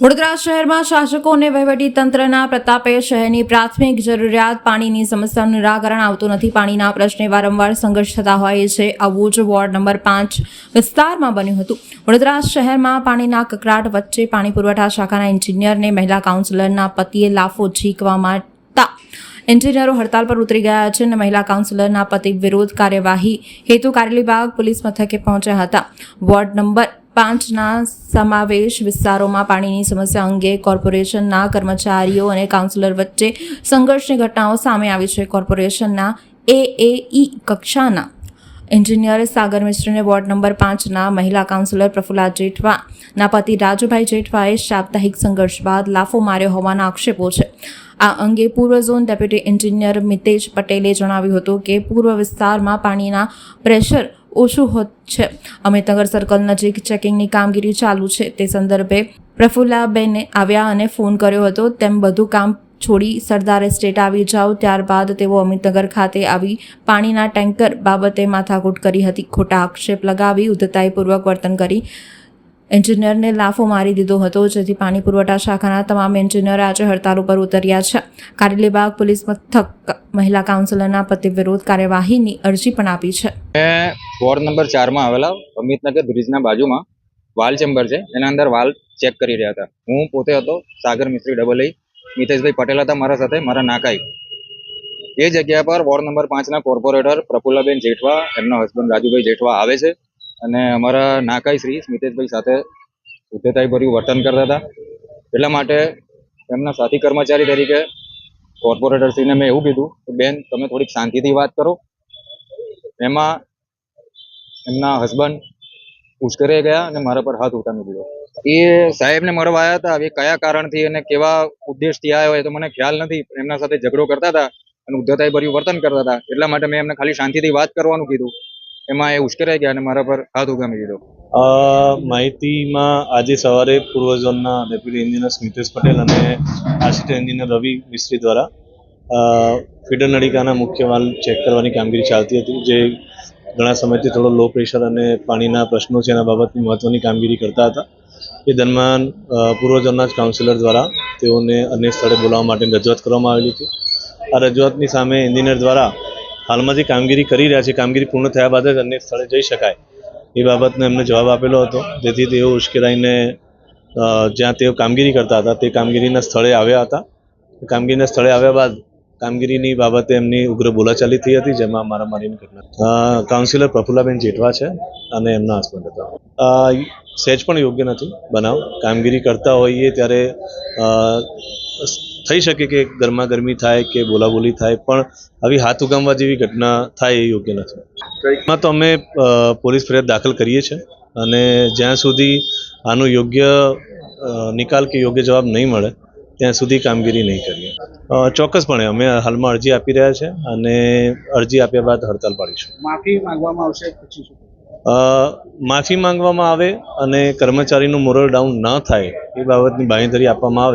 વડોદરા શહેરમાં શાસકો અને વહીવટી તંત્રના પ્રતાપે શહેરની પ્રાથમિક જરૂરિયાત પાણીની સમસ્યાનું નિરાકરણ આવતું નથી. પાણીના પ્રશ્ને વારંવાર સંઘર્ષ થતા હોય છે. આવું જ વોર્ડ નંબર પાંચ વિસ્તારમાં બન્યું હતું. વડોદરા શહેરમાં પાણીના કકરાટ વચ્ચે પાણી પુરવઠા શાખાના એન્જિનિયરને મહિલા કાઉન્સિલરના પતિએ લાફો ઝીકવા માંગતા એન્જિનિયરો હડતાલ પર ઉતરી ગયા છે અને મહિલા કાઉન્સિલરના પતિ વિરોધ કાર્યવાહી હેતુ કારેલીબાગ પોલીસ મથકે પહોંચ્યા હતા. વોર્ડ નંબર પાંચના સમાવેશ વિસ્તારોમાં પાણીની સમસ્યા અંગે કોર્પોરેશનના કર્મચારીઓ અને કાઉન્સિલર વચ્ચે સંઘર્ષની ઘટનાઓ સામે આવી છે. કોર્પોરેશનના એએઈ કક્ષાના એન્જિનિયર સાગર મિશ્રને વોર્ડ નંબર પાંચના મહિલા કાઉન્સિલર પ્રફુલ્લા જેઠવાના પતિ રાજુભાઈ જેઠવાએ સાપ્તાહિક સંઘર્ષ બાદ લાફો માર્યો હોવાના આક્ષેપો છે. આ અંગે પૂર્વ ઝોન ડેપ્યુટી એન્જિનિયર મિતેશ પટેલે જણાવ્યું હતું કે પૂર્વ વિસ્તારમાં પાણીના પ્રેશર ઓછું હોત છે. અમિતનગર સર્કલ નજીક ચેકિંગની કામગીરી ચાલુ છે. તે સંદર્ભે પ્રફુલ્લાબેને આવ્યા અને ફોન કર્યો હતો. તેમ બધું કામ છોડી સરદાર એસ્ટેટ આવી જાઓ, ત્યારબાદ તેઓ અમિતનગર ખાતે આવી પાણીના ટેન્કર બાબતે માથાકૂટ કરી હતી. ખોટા આક્ષેપ લગાવી ઉદ્ધતાઈપૂર્વક વર્તન કરી એન્જિનિયરને લાફો મારી દીધો હતો, જેથી પાણી પુરવઠા શાખાના તમામ એન્જિનિયર આજે હડતાલ ઉપર ઉતર્યા છે. કારેલીબાગ પોલીસ મથક મહિલા કાઉન્સિલરના પતિ વિરોધ કાર્યવાહીની અરજી પણ આપી છે. વોર્ડ નંબર ચારમાં આવેલા અમિતનગર બ્રિજના બાજુમાં વાલ ચેમ્બર છે. એના અંદર વાલ ચેક કરી રહ્યા હતા. હું પોતે હતો સાગર મિસ્ત્રી ડબલ ઈ મિતેશભાઈ પટેલ હતા મારા સાથે, મારા નાકાઈ. એ જગ્યા પર વોર્ડ નંબર પાંચના કોર્પોરેટર પ્રફુલ્લાબેન જેઠવા, એમના હસબન્ડ રાજુભાઈ જેઠવા આવે છે. અને અમારા નાકાઈ શ્રી સ્મિતેશભાઈ સાથે ઉદ્ધતાઈભર્યું વર્તન કરતા હતા. એટલા માટે એમના સાથી કર્મચારી તરીકે કોર્પોરેટરશ્રીને મેં એવું કીધું કે, બેન, તમે થોડીક શાંતિથી વાત કરો. એમાં એમના હસબન્ડ ઉશ્કેરાઈ ગયા અને મારા પર હાથ ઉઠાવી દીધો. એ સાહેબને મળવા આવ્યા હતા. હવે કયા કારણથી અને કેવા ઉદ્દેશથી આવ્યા હોય તો મને ખ્યાલ નથી. એમના સાથે ઝઘડો કરતા હતા અને ઉદ્ધતાઈ ભર્યું વર્તન કરતા હતા. એટલા માટે મેં એમને ખાલી શાંતિથી વાત કરવાનું કીધું. એમાં એ ઉશ્કેરાઈ ગયા અને મારા પર હાથ ઉગામી દીધો. માહિતીમાં આજે સવારે પૂર્વ ઝોનના ડેપ્યુટી એન્જિનિયર સ્મિતેશ પટેલ અને આસિસ્ટન્ટ એન્જિનિયર રવિ મિસ્ત્રી દ્વારા ફીડર નળિકાના મુખ્ય વાલ ચેક કરવાની કામગીરી ચાલતી હતી, જે ઘણા સમયથી થોડો લો પ્રેશર અને પાણીના પ્રશ્નો છે એના બાબતની મહત્વની કામગીરી કરતા હતા. એ દરમિયાન પૂર્વજોના જ કાઉન્સિલર દ્વારા તેઓને અન્ય સ્થળે બોલાવવા માટે રજૂઆત કરવામાં આવેલી હતી. આ રજૂઆતની સામે એન્જિનિયર દ્વારા હાલમાં જે કામગીરી કરી રહ્યા છે, કામગીરી પૂર્ણ થયા બાદ જ અન્ય સ્થળે જઈ શકાય એ બાબતનો એમને જવાબ આપેલો હતો. જેથી તેઓ ઉશ્કેરાઈને જ્યાં તેઓ કામગીરી કરતા હતા, તે કામગીરીના સ્થળે આવ્યા હતા. કામગીરીના સ્થળે આવ્યા બાદ કામગીરીની બાબતે એમની ઉગ્ર બોલાચાલી થઈ હતી, જેમાં મારામારીની ઘટના. કાઉન્સિલર પ્રફુલ્લાબેન જેઠવા છે અને એમના હસબન્ડ હતા. સહેજ પણ યોગ્ય નથી. બનાવ કામગીરી કરતા હોઈએ ત્યારે થઈ શકે કે ગરમા ગરમી થાય કે બોલાબોલી થાય, પણ આવી હાથ ઉગામવા જેવી ઘટના થાય એ યોગ્ય નથી. એમાં તો અમે પોલીસ ફરિયાદ દાખલ કરીએ છીએ અને જ્યાં સુધી આનો યોગ્ય નિકાલ કે યોગ્ય જવાબ નહીં મળે, ત્યાં સુધી કામગીરી નહીં કરીએ. ચોક્કસપણે અમે હાલમાં અરજી આપી રહ્યા છે અને અરજી આપ્યા બાદ હડતાલ પાડીશું. માફી માંગવામાં આવશે પછી માફી માંગવામાં આવે અને કર્મચારીનું મોરલ ડાઉન ન થાય એ બાબતની બાંહેધરી આપવામાં આવે